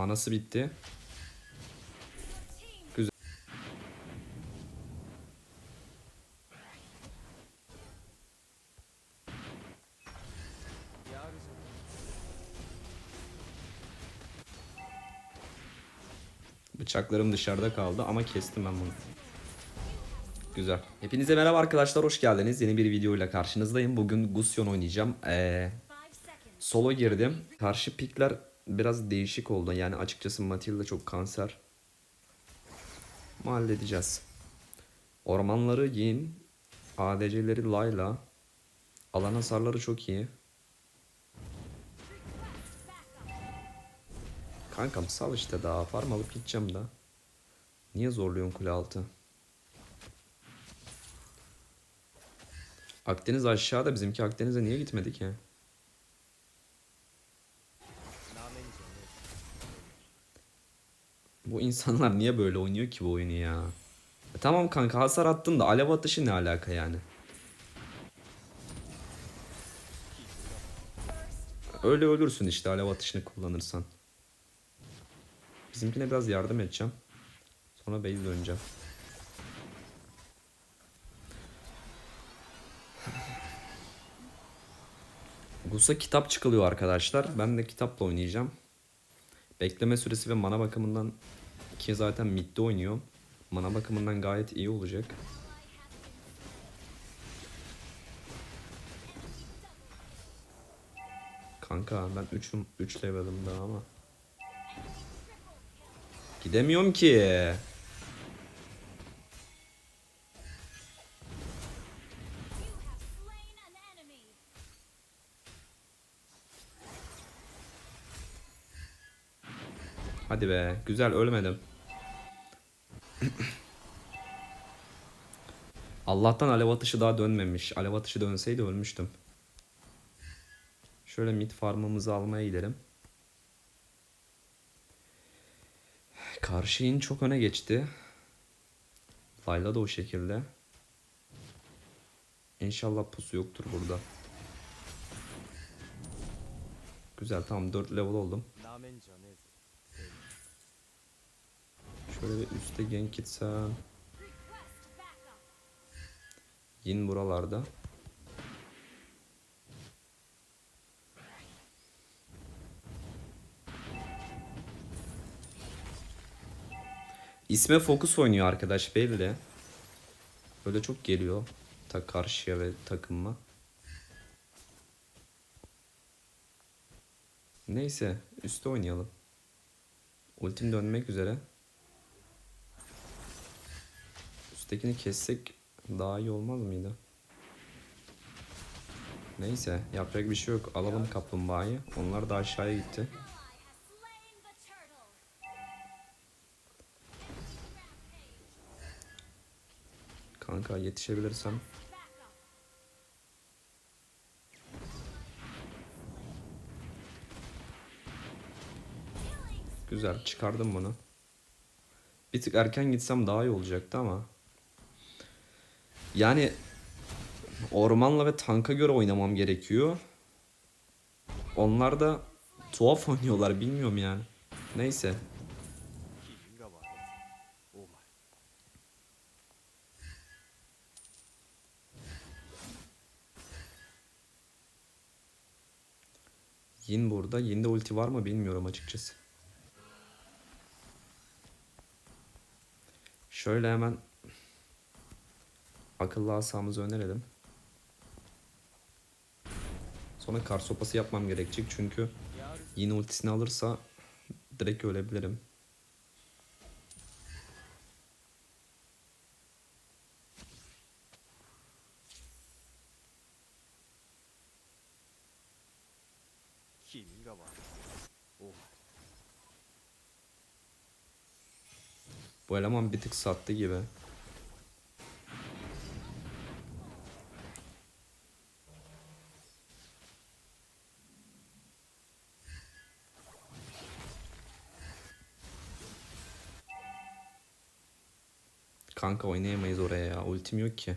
Manası bitti. Güzel. Bıçaklarım dışarıda kaldı ama kestim ben bunu. Güzel. Hepinize merhaba arkadaşlar hoş geldiniz. Yeni bir videoyla karşınızdayım. Bugün Gusion oynayacağım. Ee, solo girdim. Karşı pikler biraz değişik oldu. Yani açıkçası Matilda çok kanser. Ama halledeceğiz. Ormanları Yin. ADC'leri Layla. Alan hasarları çok iyi. Kankam sal işte daha. Farm alıp gideceğim da. Niye zorluyorsun kule altı? Akdeniz aşağıda. Bizimki Akdeniz'e niye gitmedi ki? Bu insanlar niye böyle oynuyor ki bu oyunu ya? E tamam kanka hasar attın da alev atışı ne alaka yani? Öyle ölürsün işte alev atışını kullanırsan. Bizimkine biraz yardım edeceğim. Sonra base döneceğim. Gus'a kitap çıkılıyor arkadaşlar. Ben de kitapla oynayacağım. Bekleme süresi ve mana bakımından ki zaten midde oynuyor. Mana bakımından gayet iyi olacak. Kanka ben 3 3 level'ım daha ama. Gidemiyorum ki. Hadi be. Güzel ölmedim. Allah'tan alev atışı daha dönmemiş. Alev atışı dönseydi ölmüştüm. Şöyle mid farmımızı almaya gidelim. Karşı in çok öne geçti. Layla da o şekilde. İnşallah pusu yoktur burada. Güzel tamam 4 level oldum. Şöyle bir üste gank gitsem. Yin buralarda. İsme fokus oynuyor arkadaş belli. Böyle çok geliyor ta karşıya ve takımma. Neyse üstte oynayalım. Ultim dönmek üzere. Üsttekini kessek daha iyi olmaz mıydı? Neyse yapacak bir şey yok. Alalım kaplumbağayı. Onlar da aşağıya gitti. Kanka yetişebilirsem. Güzel çıkardım bunu. Bir tık erken gitsem daha iyi olacaktı ama. Yani ormanla ve tanka göre oynamam gerekiyor. Onlar da tuhaf oynuyorlar bilmiyorum yani. Neyse. Yin burada. Yin'de ulti var mı bilmiyorum açıkçası. Şöyle hemen akıllı asamızı önerelim. Sonra kar sopası yapmam gerekecek çünkü Yin ultisini alırsa direkt ölebilirim. Bu eleman bir tık sattı gibi. Kanka oynayamayız oraya ya. Ultim yok ki.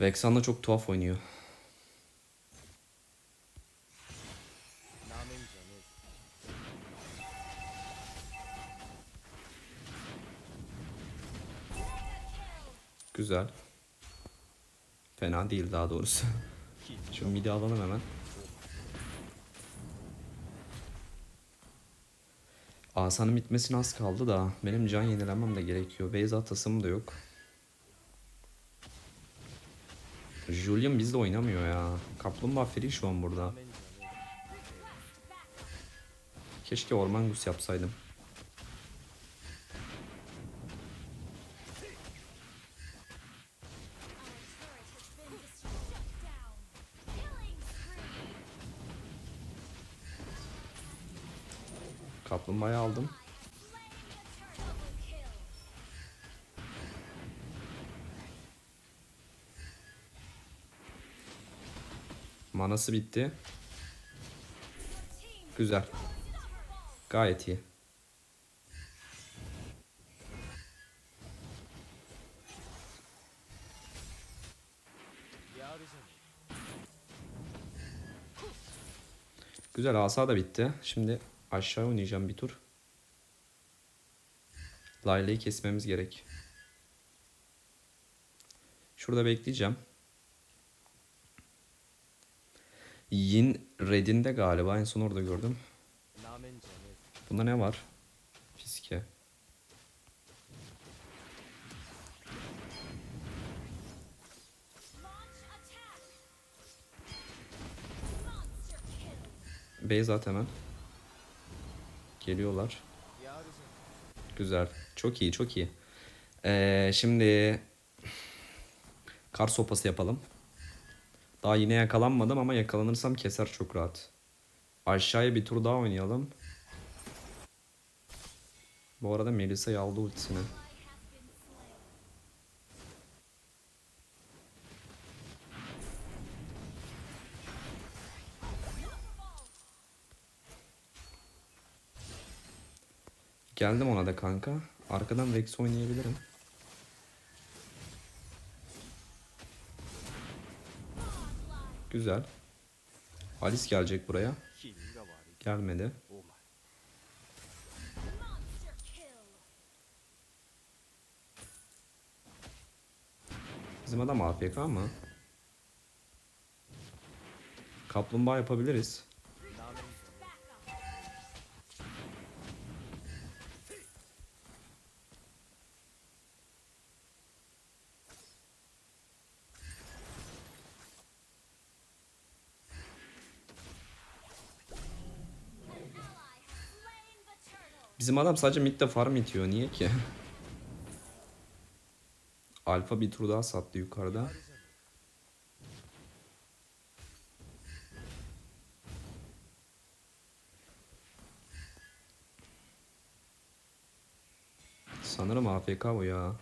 Vexan'la çok tuhaf oynuyor. Güzel. Fena değil daha doğrusu. Şu midi alalım hemen. Asanın bitmesine az kaldı da benim can yenilemem de gerekiyor. Base atasım da yok. Julian bizde oynamıyor ya. Kaplumbağa free şu an burada. Keşke orman gus yapsaydım. Manası bitti. Güzel. Gayet iyi. Güzel asa da bitti. Şimdi aşağı oynayacağım bir tur. Layla'yı kesmemiz gerek. Şurada bekleyeceğim. Yin Red'inde galiba en son orada gördüm. Bunda ne var? Fiske. Beyzat hemen. Geliyorlar. Güzel. Çok iyi, çok iyi. Ee, şimdi kar sopası yapalım. Daha yine yakalanmadım ama yakalanırsam keser çok rahat. Aşağıya bir tur daha oynayalım. Bu arada Melisa'yı aldı ultisini. Geldim ona da kanka. Arkadan Vex oynayabilirim. Güzel. Alice gelecek buraya. Gelmedi. Bizim adam AFK mı? Kaplumbağa yapabiliriz. Bizim adam sadece midde farm itiyor. Niye ki? Alfa bir tur daha sattı yukarıda. Sanırım AFK bu ya.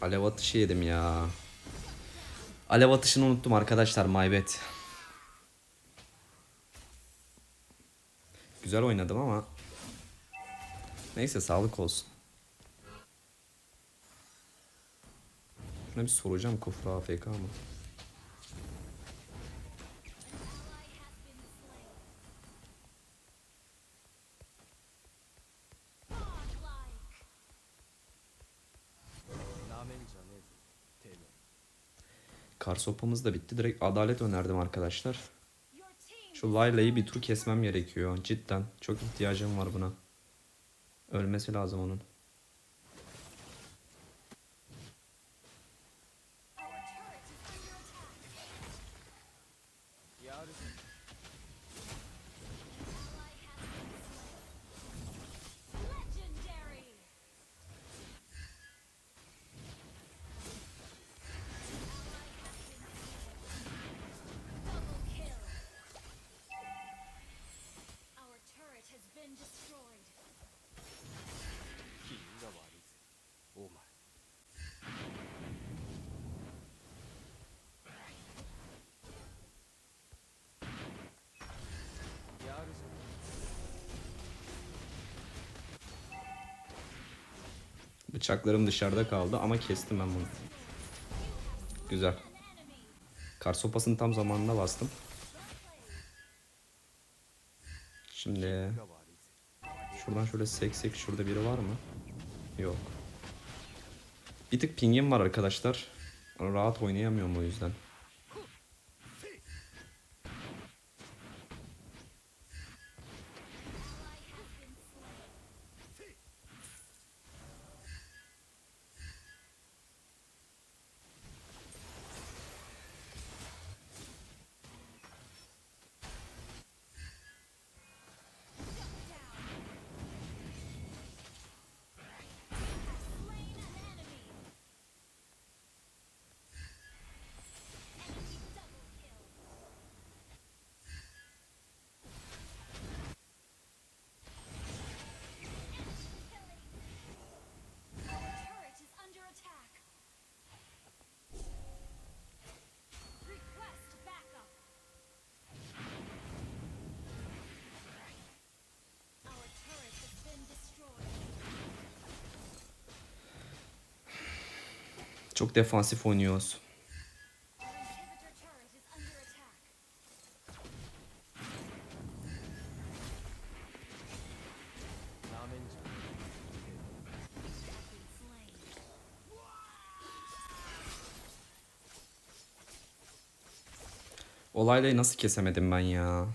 Alev atışı yedim ya. Alev atışını unuttum arkadaşlar my bad. Güzel oynadım ama neyse sağlık olsun. Şuna bir soracağım Kufra AFK mı? Kar sopamız da bitti. Direkt adalet önerdim arkadaşlar. Şu Layla'yı bir tur kesmem gerekiyor. Cidden. Çok ihtiyacım var buna. Ölmesi lazım onun. Bıçaklarım dışarıda kaldı ama kestim ben bunu. Güzel. Kar sopasını tam zamanında bastım. Şimdi şuradan şöyle seksek şurada biri var mı? Yok. Bir tık pingim var arkadaşlar. Rahat oynayamıyorum o yüzden. Çok defansif oynuyoruz. Olaylayı nasıl kesemedim ben ya?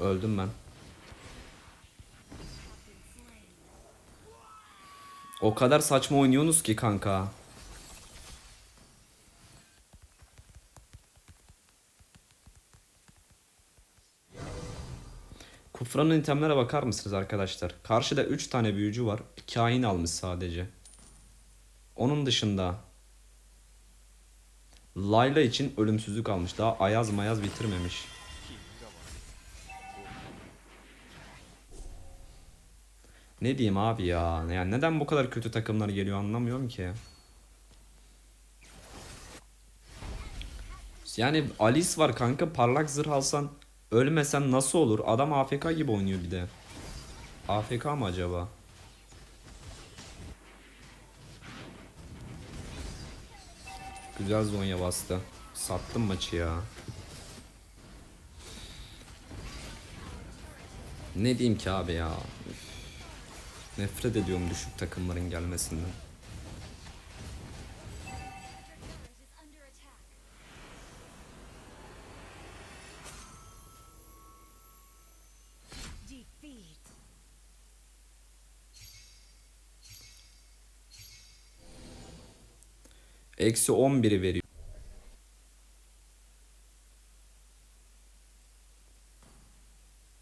Öldüm ben. O kadar saçma oynuyorsunuz ki kanka. Kufranın itemlere bakar mısınız arkadaşlar? Karşıda 3 tane büyücü var. Bir kahin almış sadece. Onun dışında Layla için ölümsüzlük almış. Daha ayaz mayaz bitirmemiş. Ne diyeyim abi ya? Yani neden bu kadar kötü takımlar geliyor anlamıyorum ki. Yani Alice var kanka parlak zırh alsan ölmesen nasıl olur? Adam AFK gibi oynuyor bir de. AFK mı acaba? Güzel Zonya bastı. Sattım maçı ya. Ne diyeyim ki abi ya? Üf. Nefret ediyorum düşük takımların gelmesinden. Eksi 11'i veriyor.